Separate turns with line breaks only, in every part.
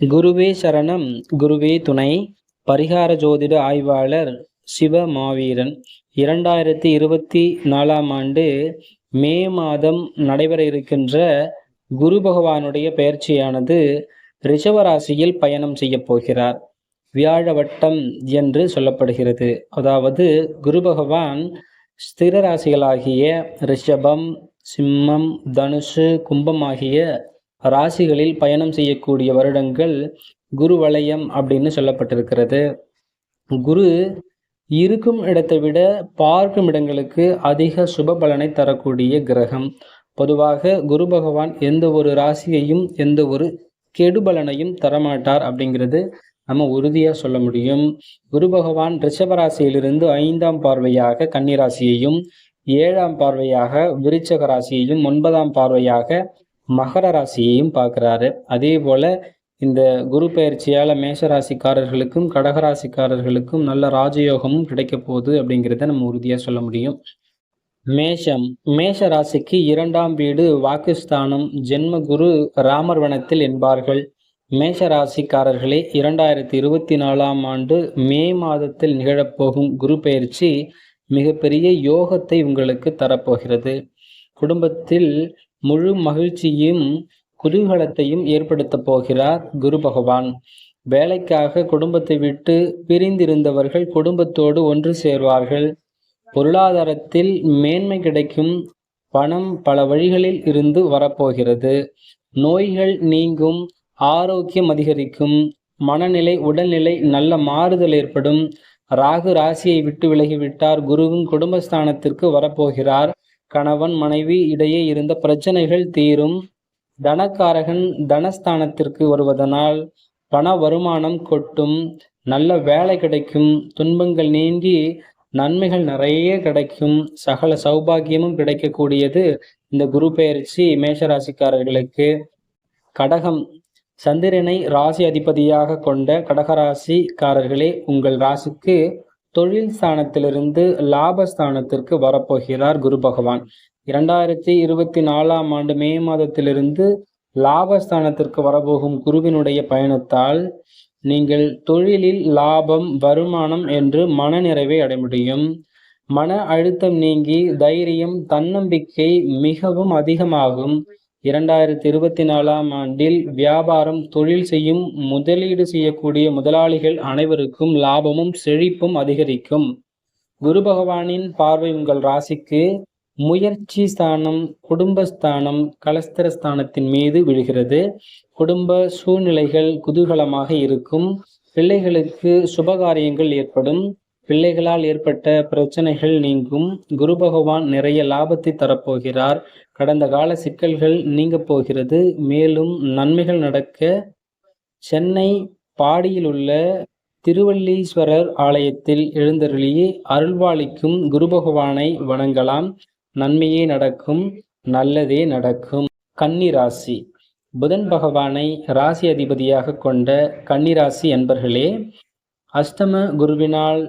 குருவே சரணம். குருவே துணை. பரிகார ஜோதிட ஆய்வாளர் சிவ மாவீரன் இரண்டாயிரத்தி இருபத்தி நாலாம் ஆண்டு மே மாதம் நடைபெற இருக்கின்ற குரு பகவானுடைய பயிற்சியானது ரிஷவராசியில் பயணம் செய்ய போகிறார். வியாழ வட்டம் என்று சொல்லப்படுகிறது. அதாவது குரு பகவான் ஸ்திர ராசிகளாகிய ரிஷபம் சிம்மம் தனுஷு கும்பம் ஆகிய ராசிகளில் பயணம் செய்யக்கூடிய வருடங்கள் குரு வலயம் அப்படின்னு சொல்லப்பட்டிருக்கிறது. குரு இருக்கும் இடத்தை விட பார்க்கும் இடங்களுக்கு அதிக சுப பலனை தரக்கூடிய கிரகம். பொதுவாக குரு பகவான் எந்த ஒரு ராசியையும் எந்த ஒரு கெடுபலனையும் தரமாட்டார் அப்படிங்கிறது நம்ம உறுதியாக சொல்ல முடியும். குரு பகவான் ரிஷபராசியிலிருந்து ஐந்தாம் பார்வையாக கன்னிராசியையும் ஏழாம் பார்வையாக விருச்சக ராசியையும் ஒன்பதாம் பார்வையாக மகர ராசியையும் பார்க்குறாரு. அதே போல் இந்த குரு பயிற்சியால் மேஷராசிக்காரர்களுக்கும் கடகராசிக்காரர்களுக்கும் நல்ல ராஜயோகமும் கிடைக்க போகுது அப்படிங்கிறத நம்ம உறுதியாக சொல்ல முடியும். மேஷம். மேஷ ராசிக்கு இரண்டாம் வீடு வாக்குஸ்தானம். ஜென்ம குரு ராமர் வனத்தில் என்பார்கள். மேஷ ராசிக்காரர்களே இரண்டாயிரத்தி இருபத்தி நாலாம் ஆண்டு மே மாதத்தில் நிகழப்போகும் குரு பயிற்சி மிகப்பெரிய யோகத்தை உங்களுக்கு தரப்போகிறது. குடும்பத்தில் முழு மகிழ்ச்சியும் குதூகலத்தையும் ஏற்படுத்த போகிறார் குரு பகவான். வேலைக்காக குடும்பத்தை விட்டு பிரிந்திருந்தவர்கள் குடும்பத்தோடு ஒன்று சேர்வார்கள். பொருளாதாரத்தில் மேன்மை கிடைக்கும் பணம் பல வழிகளில் இருந்து வரப்போகிறது. நோய்கள் நீங்கும் ஆரோக்கியம் அதிகரிக்கும் மனநிலை உடல்நிலை நல்ல மாறுதல் ஏற்படும். ராகு ராசியை விட்டு விலகிவிட்டார் குருவும் குடும்பஸ்தானத்திற்கு வரப்போகிறார். கணவன் மனைவி இடையே இருந்த பிரச்சனைகள் தீரும். தனக்காரகன் தனஸ்தானத்திற்கு வருவதனால் பண வருமானம் கொட்டும். நல்ல வேலை கிடைக்கும். துன்பங்கள் நீங்கி நன்மைகள் நிறைய கிடைக்கும். சகல சௌபாகியமும் கிடைக்கக்கூடியது இந்த குரு பெயர்ச்சி மேஷராசிக்காரர்களுக்கு. கடகம் சந்திரனை ராசி அதிபதியாக கொண்ட கடகராசிக்காரர்களே உங்கள் ராசிக்கு தொழில் ஸ்தானத்திலிருந்து லாபஸ்தானத்திற்கு வரப்போகிறார் குரு பகவான். இரண்டாயிரத்தி இருபத்தி நாலாம் ஆண்டு மே மாதத்திலிருந்து லாபஸ்தானத்திற்கு வரப்போகும் குருவினுடைய பயணத்தால் நீங்கள் தொழிலில் லாபம் வருமானம் என்று மனநிறைவை அடைய முடியும். மன அழுத்தம் நீங்கி தைரியம் தன்னம்பிக்கை மிகவும் அதிகமாகும். இரண்டாயிரத்தி இருபத்தி நாலாம் ஆண்டில் வியாபாரம் தொழில் செய்யும் முதலீடு செய்யக்கூடிய முதலாளிகள் அனைவருக்கும் லாபமும் செழிப்பும் அதிகரிக்கும். குரு பகவானின் பார்வை உங்கள் ராசிக்கு முயற்சி ஸ்தானம் குடும்பஸ்தானம் கலஸ்திரஸ்தானத்தின் மீது விழுகிறது. குடும்ப சூழ்நிலைகள் குதூகலமாக இருக்கும். பிள்ளைகளுக்கு சுபகாரியங்கள் ஏற்படும். பிள்ளைகளால் ஏற்பட்ட பிரச்சனைகள் நீங்கும். குரு பகவான் நிறைய லாபத்தை தரப்போகிறார். கடந்த கால சிக்கல்கள் நீங்க போகிறது. மேலும் நன்மைகள் நடக்க சென்னை பாடியில் உள்ள திருவள்ளீஸ்வரர் ஆலயத்தில் எழுந்தருளியே அருள்வாளிக்கும் குரு பகவானை வணங்கலாம். நன்மையே நடக்கும் நல்லதே நடக்கும். கன்னிராசி புதன் பகவானை ராசி அதிபதியாக கொண்ட கன்னிராசி என்பர்களே அஷ்டம குருவினால்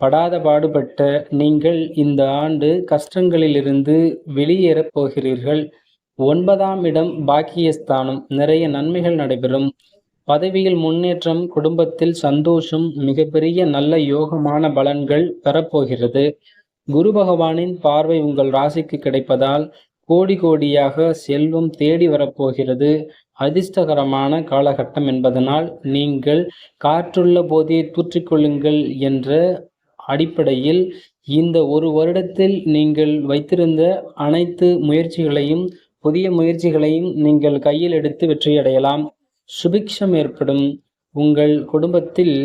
படாத பாடுபட்ட நீங்கள் இந்த ஆண்டு கஷ்டங்களிலிருந்து வெளியேறப் போகிறீர்கள். ஒன்பதாம் இடம் பாக்கியஸ்தானம். நிறைய நன்மைகள் நடைபெறும். பதவியில் முன்னேற்றம் குடும்பத்தில் சந்தோஷம் மிகப்பெரிய நல்ல யோகமான பலன்கள் பெறப்போகிறது. குரு பகவானின் பார்வை உங்கள் ராசிக்கு கிடைப்பதால் கோடி கோடியாக செல்வம் தேடி வரப்போகிறது. அதிர்ஷ்டகரமான காலகட்டம் என்பதனால் நீங்கள் காற்றுள்ள போதே தூற்றிக்கொள்ளுங்கள் என்ற அடிப்படையில் இந்த ஒரு வருடத்தில் நீங்கள் வைத்திருந்த அனைத்து முயற்சிகளையும் புதிய முயற்சிகளையும் நீங்கள் கையில் எடுத்து வெற்றியடையலாம். சுபிக்ஷம் ஏற்படும். உங்கள் குடும்பத்தில்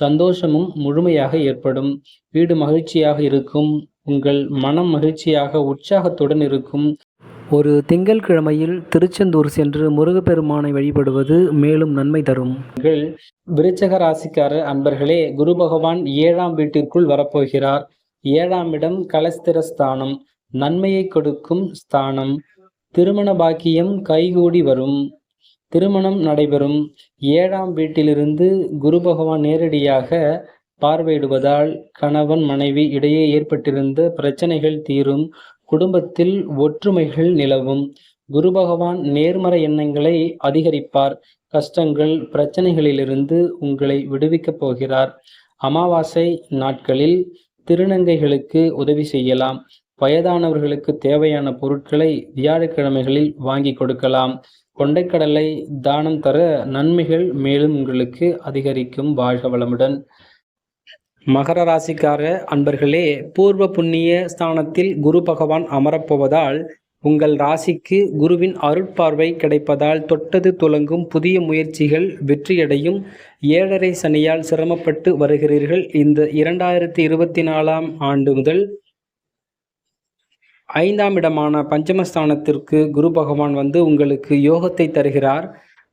சந்தோஷமும் முழுமையாக ஏற்படும். வீடு மகிழ்ச்சியாக இருக்கும். உங்கள் மனம் மகிழ்ச்சியாக உற்சாகத்துடன் இருக்கும். ஒரு திங்கள்கிழமையில் திருச்செந்தூர் சென்று முருகப்பெருமானை வழிபடுவது மேலும் நன்மை தரும். விருச்சக ராசிக்கார அன்பர்களே குரு பகவான் ஏழாம் வீட்டிற்குள் வரப்போகிறார். ஏழாம் இடம் கலஸ்திர ஸ்தானம். நன்மையை கொடுக்கும் ஸ்தானம். திருமண பாக்கியம் கைகூடி வரும். திருமணம் நடைபெறும். ஏழாம் வீட்டிலிருந்து குரு பகவான் நேரடியாக பார்வையிடுவதால் கணவன் மனைவி இடையே ஏற்பட்டிருந்த பிரச்சனைகள் தீரும். குடும்பத்தில் ஒற்றுமைகள் நிலவும். குரு பகவான் நேர்மறை எண்ணங்களை அதிகரிப்பார். கஷ்டங்கள் பிரச்சனைகளிலிருந்து உங்களை விடுவிக்கப் போகிறார். அமாவாசை நாட்களில் திருநங்கைகளுக்கு உதவி செய்யலாம். வயதானவர்களுக்கு தேவையான பொருட்களை வியாழக்கிழமைகளில் வாங்கி கொடுக்கலாம். கொண்டைக்கடலை தானம் தர நன்மைகள் மேலும் உங்களுக்கு அதிகரிக்கும் வாழ்க வளமுடன். மகர ராசிக்கார அன்பர்களே பூர்வ புண்ணிய ஸ்தானத்தில் குரு பகவான் அமரப்போவதால் உங்கள் ராசிக்கு குருவின் அருட்பார்வை கிடைப்பதால் தொட்டது துலங்கும் புதிய முயற்சிகள் வெற்றியடையும். ஏழரை சனியால் சிரமப்பட்டு வருகிறீர்கள். இந்த இரண்டாயிரத்தி இருபத்தி நாலாம் ஆண்டு முதல் ஐந்தாம் இடமான பஞ்சமஸ்தானத்திற்கு குரு பகவான் வந்து உங்களுக்கு யோகத்தை தருகிறார்.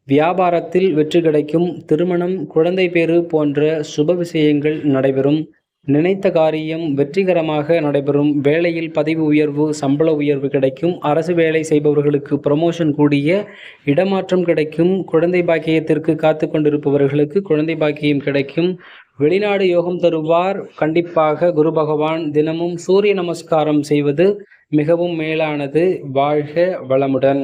வியாபாரத்தில் வெற்றி கிடைக்கும். திருமணம் குழந்தை பேறு போன்ற சுப விஷயங்கள் நடைபெறும். நினைத்த காரியம் வெற்றிகரமாக நடைபெறும். வேலையில் பதவி உயர்வு சம்பள உயர்வு கிடைக்கும். அரசு வேலை செய்பவர்களுக்கு ப்ரமோஷன் கூடிய இடமாற்றம் கிடைக்கும். குழந்தை பாக்கியத்திற்கு காத்து கொண்டிருப்பவர்களுக்கு குழந்தை பாக்கியம் கிடைக்கும். வெளிநாடு யோகம் தருவார். கண்டிப்பாக குரு பகவான் தினமும் சூரிய நமஸ்காரம் செய்வது மிகவும் மேலானது. வாழ்க வளமுடன்.